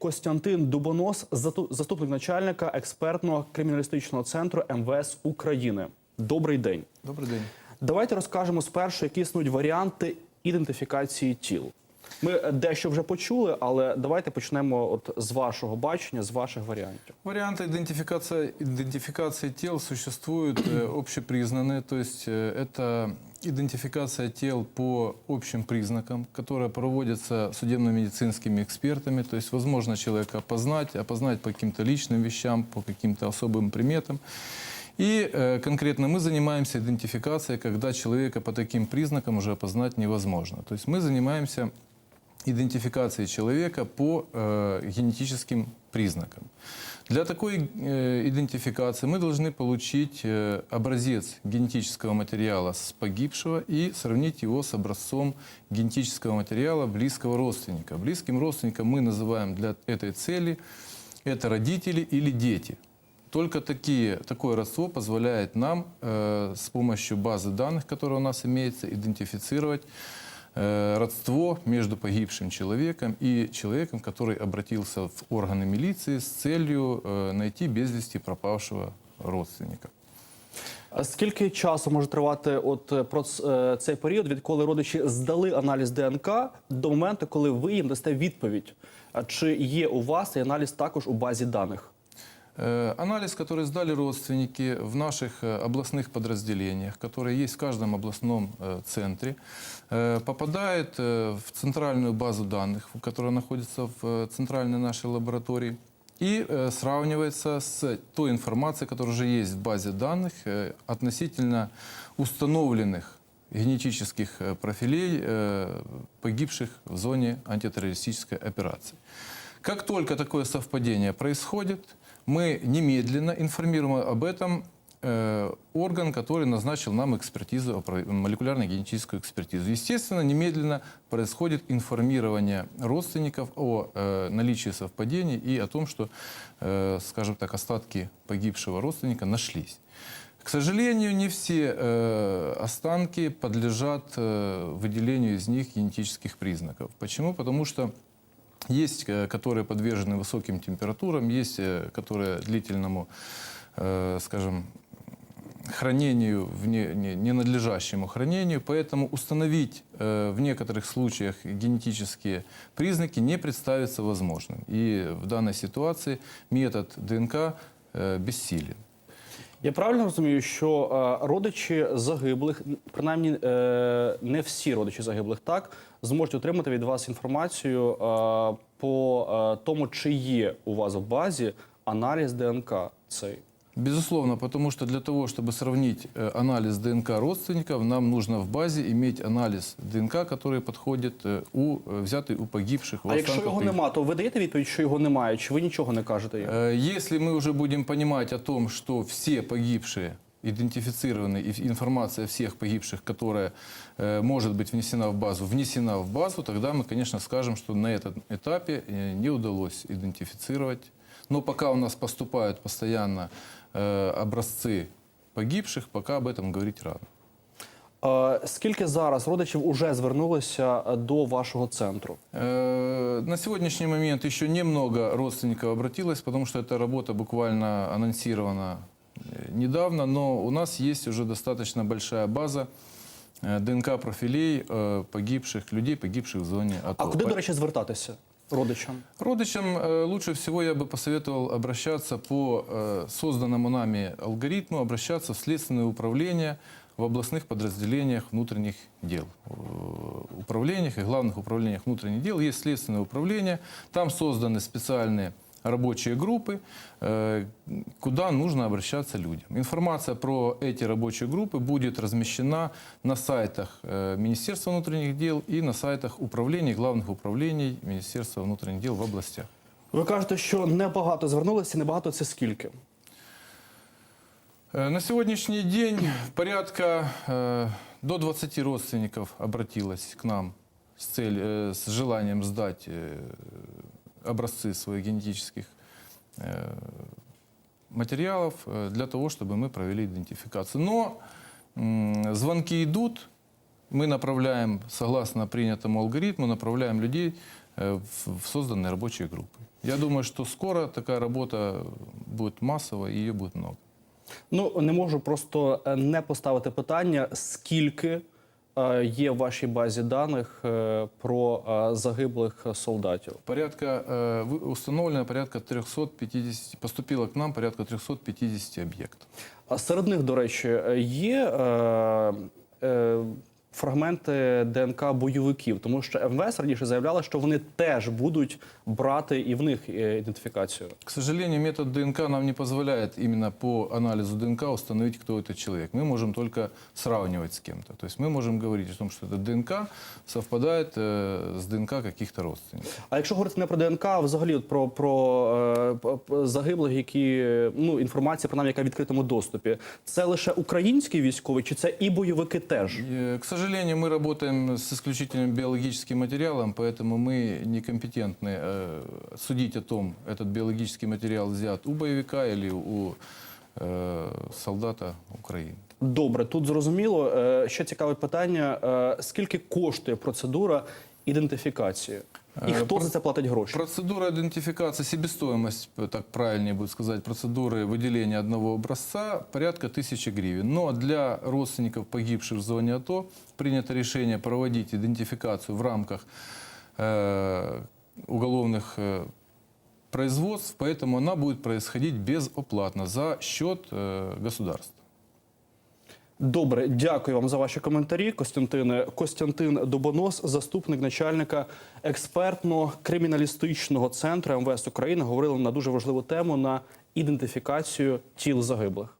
Костянтин Дубонос, заступник начальника експертного криміналістичного центру МВС України. Добрий день. Добрий день. Давайте розкажемо спершу, які існують варіанти ідентифікації тіл. Ми е, дещо вже почули, але давайте почнемо от з вашого бачення, з ваших варіантів. Варианты идентификации, идентификации тел существуют э, общепризнанные, то есть э, это идентификация тел по общим признакам, которая проводится судебно-медицинскими экспертами, то есть возможно человека опознать, опознать по каким-то личным вещам, по каким-то особым приметам. И э, конкретно мы занимаемся идентификацией, когда человека по таким признакам уже опознать невозможно. То есть мы занимаемся идентификации человека по э, генетическим признакам. Для такой э, идентификации мы должны получить э, образец генетического материала с погибшего и сравнить его с образцом генетического материала близкого родственника. Близким родственником мы называем для этой цели это родители или дети. Только такие, такое родство позволяет нам э, с помощью базы данных, которая у нас имеется, идентифицировать родство между погибшим человеком и человеком, который обратился в органы милиции с целью э, найти без вести пропавшего родственника. А Скільки часу може тривати от е, проц- е, цей період, відколи родичі здали аналіз ДНК до моменту, коли ви їм дасте відповідь? А Чи є у вас цей аналіз також у базі даних? Э, Анализ, который сдали родственники в наших э, областных подразделениях, которые есть в каждом областном э, центре, э, попадает э, в центральную базу данных, которая находится в э, центральной нашей лаборатории, и э, сравнивается с той информацией, которая уже есть в базе данных э, относительно установленных генетических э, профилей э, погибших в зоне антитеррористической операции. Как только такое совпадение происходит, мы немедленно информируем об этом э, орган, который назначил нам экспертизу, молекулярно-генетическую экспертизу. Естественно, немедленно происходит информирование родственников о э, наличии совпадений и о том, что, э, скажем так, остатки погибшего родственника нашлись. К сожалению, не все э, останки подлежат э, выделению из них генетических признаков. Почему? Потому что есть, э, которые подвержены высоким температурам, есть, э, которые длительному, э, скажем, хранению, в не- не- ненадлежащему хранению, поэтому установить э, в некоторых случаях генетические признаки не представится возможным. И в данной ситуации метод ДНК э, бессилен. Я правильно розумію, що е, родичі загиблих, принаймні е, не всі родичі загиблих, так зможуть отримати від вас інформацію е, по тому, чи є у вас в базі аналіз ДНК цей. Безусловно, потому что для того, чтобы сравнить э, анализ ДНК родственников, нам нужно в базе иметь анализ ДНК, который подходит э, у, э, взятый у погибших. в А якщо останках його погиб- нема, то ви даєте відповідь, що його немає, чи ви нічого не кажете їм? Э, Если мы уже будем понимать о том, что все погибшие идентифицированы и информация всех погибших, которая э, может быть внесена в базу, внесена в базу, тогда мы, конечно, скажем, что на этом этапе э, не удалось идентифицировать. Но пока у нас поступают постоянно э, образцы погибших, пока об этом говорить рано. Е, Скільки зараз родичів уже звернулося е, до вашого центру? Э, На сегодняшний момент еще немного родственников обратилось, потому что эта работа буквально анонсирована э, недавно, но у нас есть уже достаточно большая база э, ДНК-профилей э, погибших людей, погибших в зоне А АТО. куди, до речі, звертатися родичам? Родичам э, лучше всего я бы посоветовал обращаться по э, созданному нами алгоритму, обращаться в следственное управление в областных подразделениях внутренних дел. Э, Управлениях и главных управлениях внутренних дел есть следственное управление, там созданы специальные рабочие группы, э, куда нужно обращаться людям. Информация про эти рабочие группы будет размещена на сайтах э, Министерства внутренних дел и на сайтах управлений, главных управлений Министерства внутренних дел в областях. Ви кажете, що небагато звернулися, небагато це скільки? Э, На сегодняшний день порядка э, до 20 родственников обратилось к нам с, цель, э, с желанием сдать э, образцы своих генетических э, материалов э, для того, чтобы мы провели идентификацию. Но м, звонки идут, мы направляем, согласно принятому алгоритму, направляем людей э, в в созданные рабочие группы. Я думаю, что скоро такая работа будет массовая, и ее будет много. Ну не можу просто е, не поставити питання, скільки е, є в вашій базі даних е, про е, загиблих солдатів. Порядка, э, вы- установлено порядка 350, поступило к нам порядка 350 объектов. А серед них, до речі, е, є е, е, фрагменти ДНК бойовиків, тому що МВС раніше заявляла, що вони теж будуть брати і в них е, ідентифікацію. К сожалению, метод ДНК нам не позволяет именно по анализу ДНК установить, кто этот человек. Мы можем только сравнивать с кем-то. То есть мы можем говорить о том, что эта ДНК совпадает э, с ДНК каких-то родственников. А якщо говорити не про ДНК, а взагалі от про, про е, п- п- загиблих, які ну інформація про нам, яка в відкритому доступі, це лише українські військові, чи це і бойовики теж? Э, К сожалению, мы работаем с исключительным биологическим материалом, поэтому мы некомпетентны э, судить о том, этот биологический материал взят у боевика или у э, солдата Украины. Добре, тут зрозуміло. Е, Ще цікаве питання: е, скільки коштує процедура ідентифікації? І Е, хто про- за це платить гроші? Процедура идентификации, себестоимость, э, так правильнее будет сказать, процедуры выделения одного образца порядка тысячи гривен. Но для родственников погибших в зоне АТО принято решение проводить идентификацию в рамках э, уголовных э, производств, поэтому она будет происходить безоплатно за счет э, государства. Добре, дякую вам за ваші коментарі. Костянтине Костянтин Добонос, заступник начальника експертно-криміналістичного центру МВС України, говорили на дуже важливу тему на ідентифікацію тіл загиблих.